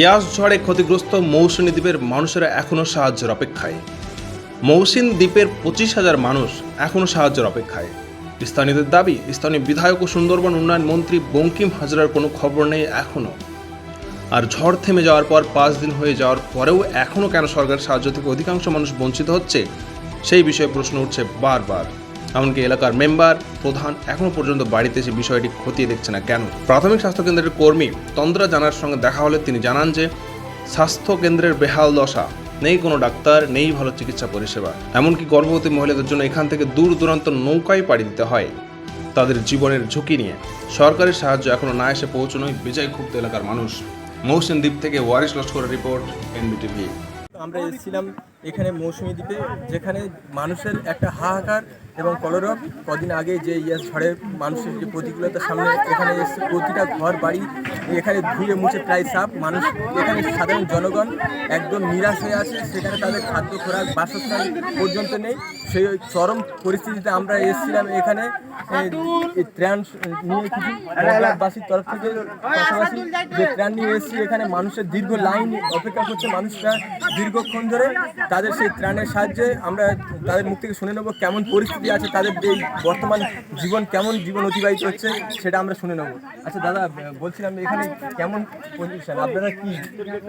ইয়াস ঝড়ে ক্ষতিগ্রস্ত মৌসুমী দ্বীপের মানুষেরা এখনও সাহায্যের অপেক্ষায়। মৌসিন দ্বীপের পঁচিশ হাজার মানুষ এখনও সাহায্যের অপেক্ষায়। স্থানীয়দের দাবি, স্থানীয় বিধায়ক ও সুন্দরবন উন্নয়ন মন্ত্রী বঙ্কিম হাজরার কোনো খবর নেই এখনও। আর ঝড় থেমে যাওয়ার পর পাঁচ দিন হয়ে যাওয়ার পরেও এখনও কেন সরকারের সাহায্য থেকে অধিকাংশ মানুষ বঞ্চিত হচ্ছে, সেই বিষয়ে প্রশ্ন উঠছে বারবার। এমনকি এলাকার মেম্বার, প্রধান এখনও পর্যন্ত বাড়িতে এসে বিষয়টি খতিয়ে দেখছে না। কেন? প্রাথমিক স্বাস্থ্যকেন্দ্রের কর্মী তন্দ্রা জানার সঙ্গে দেখা হলে তিনি জানান যে, স্বাস্থ্য কেন্দ্রের বেহাল দশা, নেই কোনো ডাক্তার, নেই ভালো চিকিৎসা পরিষেবা। এমনকি গর্ভবতী মহিলাদের জন্য এখান থেকে দূর দূরান্ত নৌকায় পাড়ি দিতে হয় তাদের জীবনের ঝুঁকি নিয়ে। সরকারের সাহায্য এখনও না এসে পৌঁছনোয় বেজায় ক্ষুব্ধ এলাকার মানুষ। মৌসুম দ্বীপ থেকে ওয়ারিশ লস্করের রিপোর্ট, এনবিটিভি। আমরা এসেছিলাম এখানে মৌসুমি দ্বীপে, যেখানে মানুষের একটা হাহাকার এবং কলরব কদিন আগে যে ইয়াস ঝড়ের মানুষের যে প্রতিকূলতার সামনে এখানে এসে প্রতিটা ঘর বাড়ি এখানে ধুয়ে মুছে প্রায় সাপ, মানুষ, এখানে সাধারণ জনগণ একদম নিরাশ হয়ে আছে, সেখানে তাদের খাদ্য খোরাক, বাসস্থান পর্যন্ত নেই। সেই চরম পরিস্থিতিতে আমরা এসেছিলাম এখানে। ত্রাণ নিয়ে কিছু মহল্লাবাসীর তরফ থেকে পাশাপাশি যে ত্রাণ নিয়ে এসেছি, এখানে মানুষের দীর্ঘ লাইন অপেক্ষা করছে মানুষরা দীর্ঘক্ষণ ধরে। তাদের সেই ত্রাণের সাহায্যে আমরা তাদের মুখ থেকে শুনে নেব কেমন পরিস্থিতি আছে তাদের এই বর্তমান জীবন কেমন জীবন অতিবাহিত হচ্ছে সেটা আমরা শুনে নেব। আচ্ছা দাদা বলছিলাম এখানে কেমন পজিশন আপনারা কি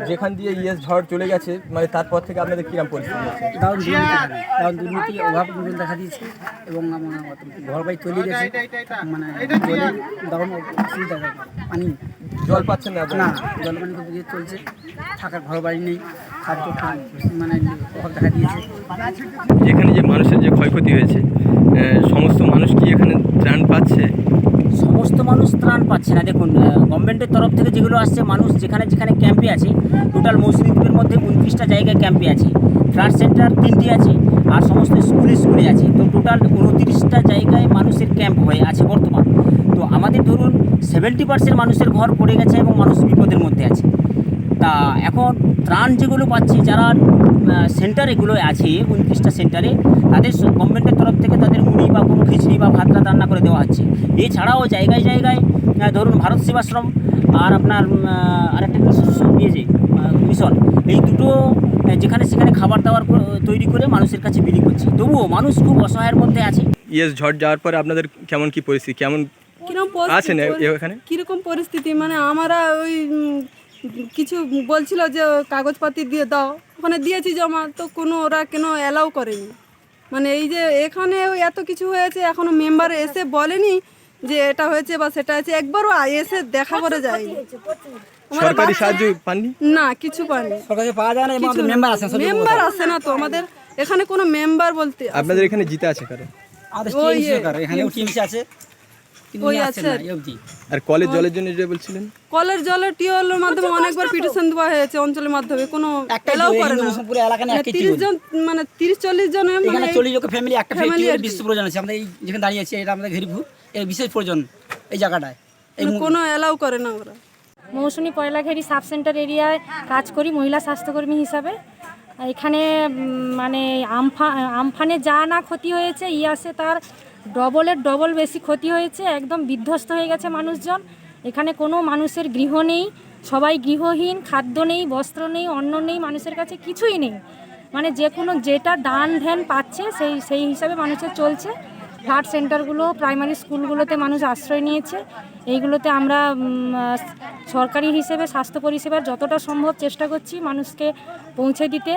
যেখান দিয়ে ইয়েস ঝড় চলে গেছে মানে তারপর থেকে আপনাদের কিরম পরিস্থিতি আছে? দারুণ দুর্নীতি দারুণ দুর্নীতি অভাব দুর্নীতি দেখা দিয়েছে এবং আমার ঘর বাড়ি তৈরি গেছে মানে দারুণ অসুবিধা পানি জল পাচ্ছেন না? জল পানি চলছে থাকার ঘর বাড়ি নেই। খাদ্য মানে অভাব দিয়েছে এখানে যে মানুষের যে ক্ষয়ক্ষতি হয়েছে সমস্ত মানুষ কি এখানে ত্রাণ পাচ্ছে? সমস্ত মানুষ ত্রাণ পাচ্ছে না। দেখুন গভর্নমেন্টের তরফ থেকে যেগুলো আসছে মানুষ যেখানে যেখানে ক্যাম্পে আছে টোটাল মৌসুমী মধ্যে উনত্রিশটা জায়গায় ক্যাম্পে আছে। ফ্লাড সেন্টার তিনটি আছে আর সমস্ত স্কুল স্কুলে আছে। তো টোটাল উনত্রিশটা জায়গায় মানুষের ক্যাম্প হয়ে আছে বর্তমান। তো আমাদের ধরুন সেভেন্টি পার্সেন্ট মানুষের ঘর পড়ে গেছে এবং মানুষ বিপদের মধ্যে আছে। তা এখন ত্রাণ যেগুলো পাচ্ছি যারা সেন্টার এগুলো আছে উনত্রিশটা সেন্টারে তাদের গভর্নমেন্টের তরফ থেকে তাদের মুড়ি বা কোনো খিচড়ি বা ভাতটা রান্না করে দেওয়া হচ্ছে। এছাড়াও জায়গায় জায়গায় ধরুন ভারত সেবাশ্রম আর আপনার আরেকটা কি দিয়েছে মিশন। এই দুটো যেখানে সেখানে খাবার দাবার তৈরি করে মানুষের কাছে বিলি করছে। তবুও মানুষ খুব অসহায়ের মধ্যে আছে। ইয়েস ঝড় যাওয়ার পরে আপনাদের কেমন কি পরিস্থিতি? কেমন কীরকম আছেন এখানে? কীরকম পরিস্থিতি? মানে আমরা ওই কিছু বলছিল যে কাগজপাতি দিয়ে দাও। ওখানে দিয়েছি জমা তো কোনো ওরা কেন অ্যালাউ করেনি? মানে এই যে এখানে এত কিছু হয়েছে এখনও মেম্বার এসে বলেনি যে এটা হয়েছে বা সেটা হয়েছে। একবারও এসে দেখা করে যায়নি। সরকারি সাহায্য পাননি? না কিছু সরকারে পাওয়া যায় না মেম্বার মেম্বার আসে না তো আমাদের এখানে কোনো মেম্বার বলতে আপনাদের এখানে জিতে আছে কারও? আমাদের টিএমসি এ- সরকার টিএমসি আছে। ওই আছে। আর কলের জলের জন্য যে বলছিলেন? কলের জলের টিউবওয়েলের মাধ্যমে অনেকবার পিটিশন দেওয়া হয়েছে অঞ্চলের মাধ্যমে কোনো এলাও করে না। পুরো এলাকা নিয়ে মানে তিরিশ জন মানে তিরিশ চল্লিশ জন এখানে চল্লিশ লোকের ফ্যামিলি একটা ফ্যামিলি আর বিশ্ব প্রয়োজন আছে। আমরা এই যেখানে দাঁড়িয়ে আছি এটা আমাদের এর বিশেষ প্রয়োজন এই জায়গাটায়। এই কোনো এলাও করে না ওরা। মৌসুমি পয়লাঘেরি সাব সেন্টার এরিয়ায় কাজ করি মহিলা স্বাস্থ্যকর্মী হিসাবে। এখানে মানে আমফা আমফানে যা না ক্ষতি হয়েছে ইয়াসে তার ডবলের ডবল বেশি ক্ষতি হয়েছে, একদম বিধ্বস্ত হয়ে গেছে মানুষজন। এখানে কোনো মানুষের গৃহ নেই, সবাই গৃহহীন, খাদ্য নেই, বস্ত্র নেই, অন্ন নেই, মানুষের কাছে কিছুই নেই। মানে যে কোনো যেটা দান ধ্যান পাচ্ছে, সেই সেই হিসাবে মানুষের চলছে। ফ্লাড সেন্টারগুলো প্রাইমারি স্কুলগুলোতে মানুষ আশ্রয় নিয়েছে। এইগুলোতে আমরা সরকারি হিসেবে, স্বাস্থ্য পরিষেবার যতটা সম্ভব চেষ্টা করছি মানুষকে পৌঁছে দিতে।